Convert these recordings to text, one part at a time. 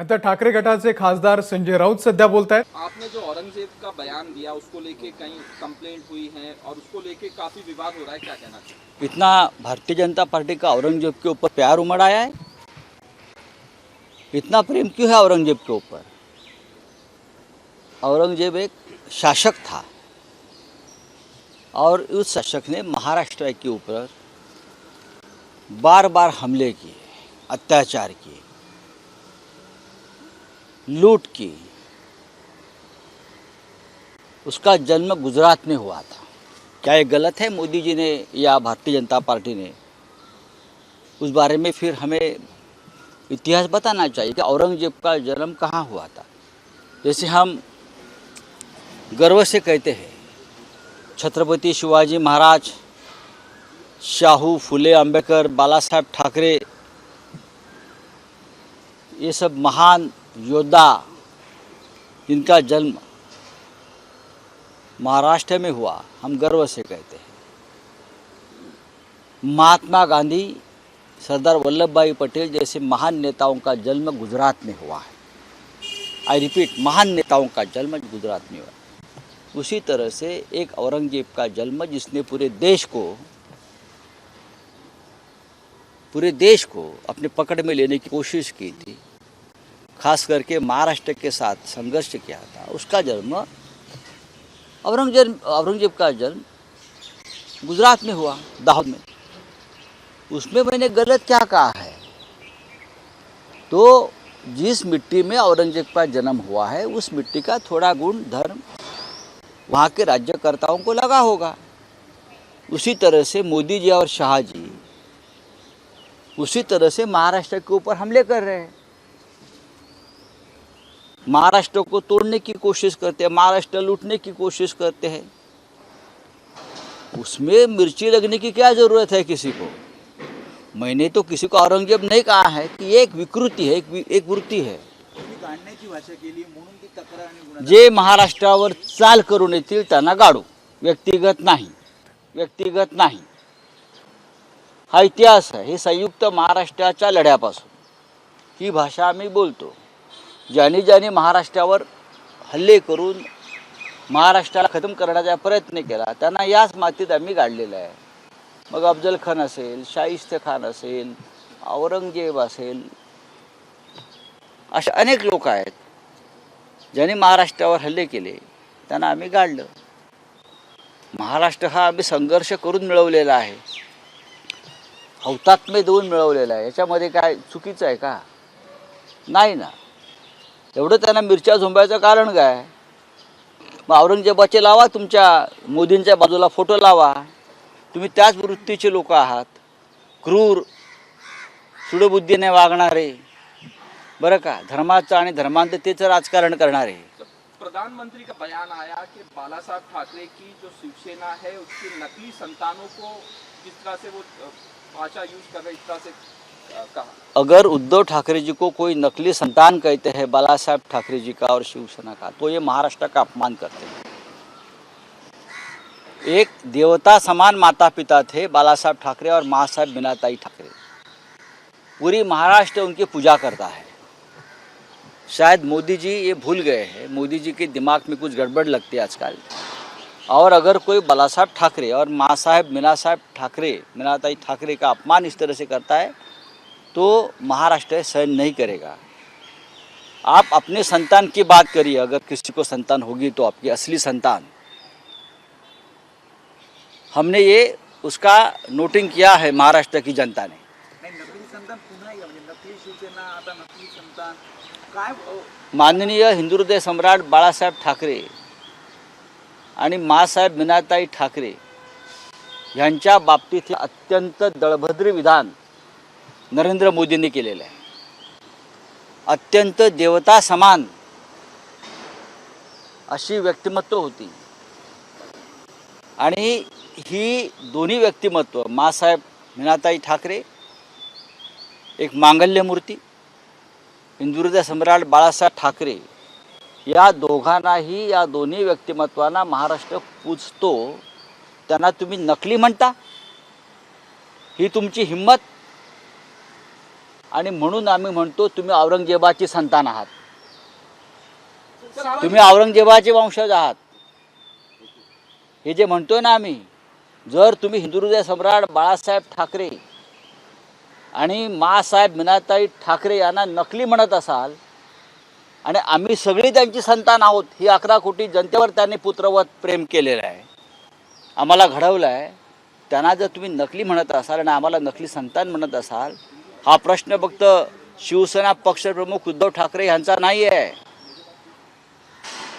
आता ठाकरे गटाचे खासदार संजय राऊत सध्या बोलत आहेत आपने जो औरंगज़ेब का बयान दिया उसको लेके कई कंप्लेंट हुई है और उसको लेके काफ़ी विवाद हो रहा है क्या कहना चाहिए इतना भारतीय जनता पार्टी का औरंगज़ेब के ऊपर प्यार उमड़ आया है? इतना प्रेम क्यों है औरंगज़ेब के ऊपर? औरंगज़ेब एक शासक था और उस शासक ने महाराष्ट्र के ऊपर बार बार हमले किए अत्याचार किए। लूट की। उसका जन्म गुजरात में हुआ था। क्या ये गलत है? मोदी जी ने या भारतीय जनता पार्टी ने? उस बारे में फिर हमें इतिहास बताना चाहिए कि औरंगज़ेब का जन्म कहाँ हुआ था। जैसे हम गर्व से कहते हैं, छत्रपति शिवाजी महाराज, शाहू, फुले, अंबेडकर, बाला साहब ठाकरे, ये सब महान योद्धा, जिनका जन्म महाराष्ट्र में हुआ, हम गर्व से कहते हैं। महात्मा गांधी, सरदार वल्लभ भाई पटेल जैसे महान नेताओं का जन्म गुजरात में हुआ है। आई रिपीट महान नेताओं का जन्म गुजरात में हुआ उसी तरह से एक औरंगज़ेब का जन्म, जिसने पूरे देश को, पूरे देश को अपने पकड़ में लेने की कोशिश की थी खास करके महाराष्ट्र के साथ संघर्ष किया था, उसका जन्म औरंगज़ेब औरंगज़ेब का जन्म गुजरात में हुआ, दाहोद में। उसमें मैंने गलत क्या कहा है? तो जिस मिट्टी में औरंगज़ेब का जन्म हुआ है, उस मिट्टी का थोड़ा गुण धर्म वहाँ के राज्यकर्ताओं को लगा होगा। उसी तरह से मोदी जी और शाह जी, उसी तरह से महाराष्ट्र के ऊपर हमले कर रहे हैं। महाराष्ट्र को तोड़ने की कोशिश करते हैं महाराष्ट्र लूटने की कोशिश करते हैं। उसमें मिर्ची लगने की क्या ज़रूरत है किसी को? मैंने तो किसी को औरंगजेब नहीं कहा है कि एक विकृति है एक एक वृत्ती है। जे महाराष्ट्रावर चाल करून येतील त्यांना गाडू व्यक्तिगत नाही व्यक्तिगत नाही। हा इतिहास आहे हे संयुक्त महाराष्ट्राच्या लढ्यापासून। ही भाषा आम्ही बोलतो। ज्याने ज्याने महाराष्ट्रावर हल्ले करून महाराष्ट्राला खतम करण्याचा प्रयत्न केला त्यांना याच मातीत आम्ही गाडलेलं आहे. मग अफजल खान असेल शाहिस्त खान असेल औरंगजेब असेल असे अनेक लोक आहेत ज्यांनी महाराष्ट्रावर हल्ले केले त्यांना आम्ही गाडलं. महाराष्ट्र हा आम्ही संघर्ष करून मिळवलेला आहे. हौतात्म्य देऊन मिळवलेला आहे. याच्यामध्ये काय चुकीचं आहे का? नाही ना. एवढं त्यांना मिरच्या झोंबायचं कारण काय? मग औरंगजेबाचे लावा तुमच्या मोदींच्या बाजूला फोटो लावा. तुम्ही त्याच वृत्तीचे लोक आहात. क्रूर सुडबुद्धीने वागणारे. बरं का? धर्माचं आणि धर्मांततेचं राजकारण करणारे. प्रधानमंत्री का बयान आया कि बाला साहब ठाकरे की जो शिवसेना है उसकी नकली संतानों को जिस तरह से वो भाषा यूज कर रहे इस तरह से अगर उद्धव ठाकरे जी को कोई नकली संतान कहते हैं, बाला साहब ठाकरे जी का और शिवसेना का तो ये महाराष्ट्र का अपमान करते हैं। एक देवता समान माता पिता थे, बाला साहब ठाकरे और माँ साहब बिनाताई ठाकरे। पूरी महाराष्ट्र उनकी पूजा करता है। शायद मोदी जी ये भूल गए हैं, मोदी जी के दिमाग में कुछ गड़बड़ लगती है आजकल। और अगर कोई बाला साहब ठाकरे और माँ साहब मीना साहब ठाकरे मीनाताई ठाकरे का अपमान इस तरह से करता है तो महाराष्ट्र सहन नहीं करेगा। आप अपने संतान की बात करिए अगर किसी को संतान होगी तो आपकी असली संतान। हमने ये उसका नोटिंग किया है महाराष्ट्र की जनता ने। म्हणजे माननीय हिंदुहृदय सम्राट बाळासाहेब ठाकरे आणि मासाहेब मीनाताई ठाकरे यांच्या बाबतीत हे अत्यंत दळभद्र विधान नरेंद्र मोदींनी केलेलं आहे. अत्यंत देवता समान अशी व्यक्तिमत्व होती. आणि ही दोन्ही व्यक्तिमत्व मासाहेब मीनाताई ठाकरे एक मांगल्य मूर्ती हिंदुहृदय सम्राट बाळासाहेब ठाकरे या दोघांनाही या दोन्ही व्यक्तिमत्वांना महाराष्ट्र पूजतो. त्यांना तुम्ही नकली म्हणता? ही तुमची हिंमत? आणि म्हणून आम्ही म्हणतो तुम्ही औरंगजेबाची संतान आहात. तुम्ही औरंगजेबाचे वंशज आहात. हे जे म्हणतोय ना आम्ही जर तुम्ही हिंदुहृदय सम्राट बाळासाहेब ठाकरे आणि मासाहेब मीनाताई ठाकरे यांना नकली म्हणत असाल आणि आम्ही सगळी त्यांची संतान आहोत ही अकरा कोटी जनतेवर त्यांनी पुत्रवत प्रेम केलेलं आहे. आम्हाला घडवलं आहे त्यांना जर तुम्ही नकली म्हणत असाल आणि आम्हाला नकली संतान म्हणत असाल हा प्रश्न फक्त शिवसेना पक्षप्रमुख उद्धव ठाकरे यांचा नाही आहे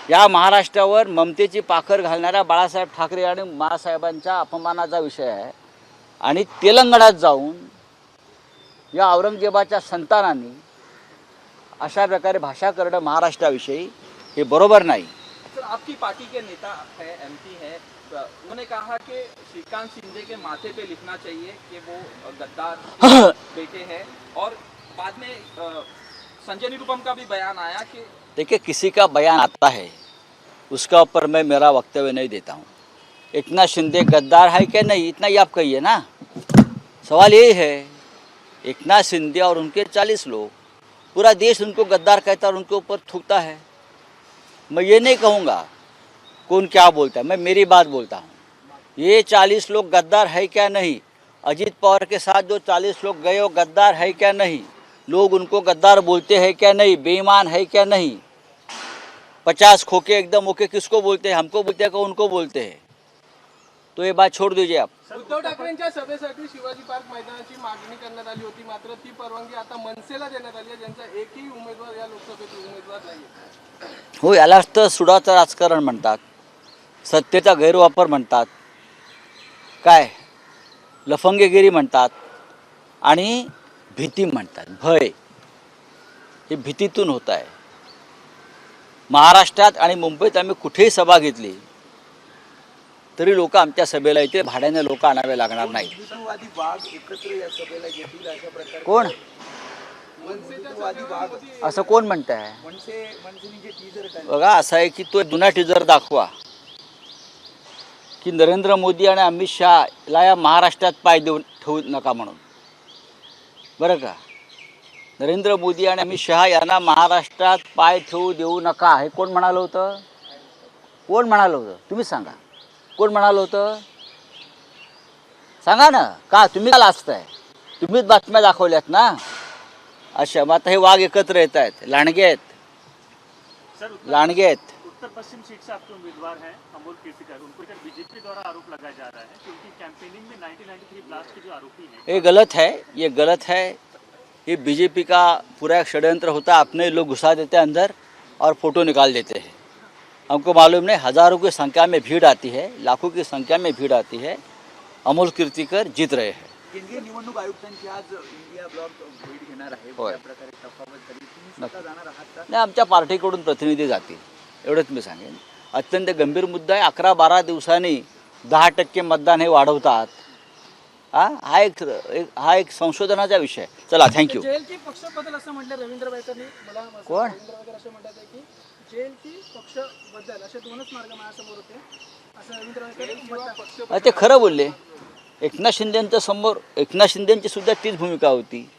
या महाराष्ट्रावर ममतेची पाखर घालणाऱ्या बाळासाहेब ठाकरे आणि मासाहेबांच्या अपमानाचा विषय आहे. आणि तेलंगणात जाऊन या औरंगजेबाच्या संतानांनी अशा प्रकारे भाषा करणं महाराष्ट्राविषयी हे बरोबर नाही. आपकी पार्टी के नेता है एमपी है उन्होंने कहा कि श्रीकांत शिंदे के माथे पे लिखना चाहिए कि वो गद्दार बेटे हैं। और बाद में संजय निरुपम का भी बयान आया कि देखिए किसी का बयान आता है उसका ऊपर मैं मेरा वक्तव्य नहीं देता हूँ। इतना शिंदे गद्दार है क्या नहीं इतना ही आप कहिए ना। सवाल यही है एकनाथ शिंदे और उनके चालीस लोग पूरा देश उनको गद्दार कहता है और उनके ऊपर थूकता है। मैं ये नहीं कहूँगा कौन क्या बोलता है? मैं मेरी बात बोलता हूँ। ये चालीस लोग गद्दार है क्या नहीं? अजीत पवार के साथ जो चालीस लोग गए वो गद्दार है क्या नहीं? लोग उनको गद्दार बोलते हैं क्या नहीं? बेईमान है क्या नहीं? पचास खोके एकदम ओके किसको बोलते हैं? हमको बोलते हैं कि उनको बोलते हैं। तो ये बात छोड़ दीजिए आप। उद्धव ठाकरेंच्या सभेसाठी शिवाजी पार्क मैदानाची मागणी करण्यात आली होती. मात्र ती परवानगी आता मनसेला देण्यात आली आहे. ज्यांचा एकही उमेदवार या लोकसभेत उमेदवार नाही हो यालाच तर सुडाचं राजकारण म्हणतात. सत्तेचा गैरवापर म्हणतात. काय? लफंगेगिरी म्हणतात आणि भीती म्हणतात. भय हे भीतीतून होत आहे. महाराष्ट्रात आणि मुंबईत आम्ही कुठेही सभा घेतली तरी लोक आमच्या सभेला येते भाड्याने लोक आणावे लागणार नाही कोण? असं कोण म्हणत आहे बघा असं आहे की तो जुना टीजर दाखवा. की नरेंद्र मोदी आणि अमित शहाला या महाराष्ट्रात पाय देऊन ठेवू नका म्हणून. बरं का? नरेंद्र मोदी आणि अमित शहा यांना महाराष्ट्रात पाय ठेवू देऊ नका हे कोण म्हणालं होतं? कोण म्हणालं होतं? तुम्हीच सांगा. कोण म्हणालं होतं? सांगा ना. का? तुम्ही का लाजताय? तुम्हीच बातम्या दाखवल्यात ना. अच्छा मग आता हे वाघ एकत्र येत आहेत लांडगे आहेत. लांडगे आहेत. उत्तर पश्चिम सीट से आपके उम्मीदवार हैं अमोल कीर्तिकर उनको लेकर बीजेपी द्वारा आरोप लगाया जा रहा है कि उनकी कैंपेनिंग में 1993 ब्लास्ट के जो आरोपी हैं। ये गलत है ये गलत है। ये बीजेपी का पूरा एक षड्यंत्र होता है अपने लोग घुसा देते हैं अंदर और फोटो निकाल देते हैं। हमको मालूम नहीं हज़ारों की संख्या में भीड़ आती है लाखों की संख्या में भीड़ आती है। अमोल कीर्तिकर जीत रहे हैं। केंद्रीय निवडणूक आयुक्तांची आज इंडिया ब्लॉक भेट घेणार आहे होय. त्या प्रकारे तफावत झाली तुम्ही स्वतः जाणार आहात का? नाही आमच्या पार्टीकडून प्रतिनिधी जातील। एवढंच मी सांगेन. अत्यंत गंभीर मुद्दा आहे. अकरा बारा दिवसांनी दहा टक्के मतदान हे वाढवतात. हा? हा एक एक- हा एक संशोधनाचा विषय आहे. चला थँक्यू जेल की पक्ष बदल असं म्हटलं रवींद्र बायकरनी मला असं- कोण? रवींद्र बायकर असं म्हणतात आहे की जेल की पक्ष बदल असे दोनच मार्ग माझ्यासमोर होते. असं रवींद्र बायकर म्हणतात. अरे ते खरं बोलले. एकनाथ शिंदेंच्या समोर एकनाथ शिंदेंची सुद्धा तीच भूमिका होती.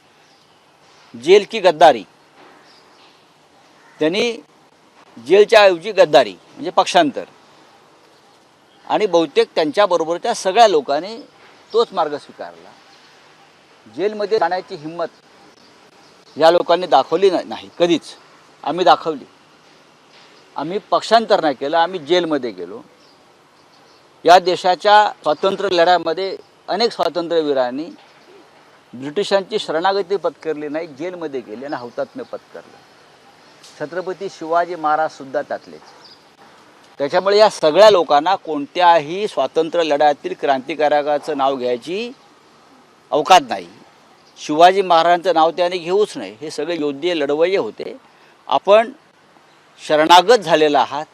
जेल की गद्दारी. त्यांनी जेलच्या ऐवजी गद्दारी म्हणजे पक्षांतर. आणि बहुतेक त्यांच्याबरोबरच्या सगळ्या लोकांनी तोच मार्ग स्वीकारला. जेलमध्ये जाण्याची हिंमत या लोकांनी दाखवली नाही कधीच. आम्ही दाखवली. आम्ही पक्षांतर नाही केलं आम्ही जेलमध्ये गेलो. या देशाच्या स्वातंत्र्य लढ्यामध्ये अनेक स्वातंत्र्यवीरांनी ब्रिटिशांची शरणागती पत्करली नाही जेलमध्ये गेले आणि हौतात्म्य पत्करलं. छत्रपती शिवाजी महाराजसुद्धा त्यातलेच. त्याच्यामुळे या सगळ्या लोकांना कोणत्याही स्वातंत्र्य लढ्यातील क्रांतिकारकाचं नाव घ्यायची अवकात नाही. शिवाजी महाराजांचं नाव त्याने घेऊच नाही हे सगळे योद्धे लढवय्ये होते. आपण शरणागत झालेला आहात.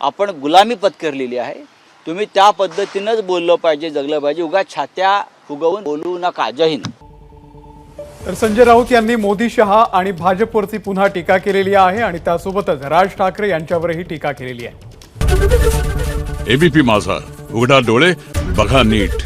आपण गुलामी पत्करलेली आहे. तुम्ही त्या पद्धतीनंच बोललं पाहिजे जगलं पाहिजे. उगा छात्या फुगवून बोलू नका. जय हिंद. तर संजय राऊत यांनी मोदी शहा आणि भाजपवरती पुन्हा टीका केलेली आहे आणि त्यासोबतच राज ठाकरे यांच्यावरही टीका केलेली आहे. एबीपी माझा उघडा डोळे बघा नीट.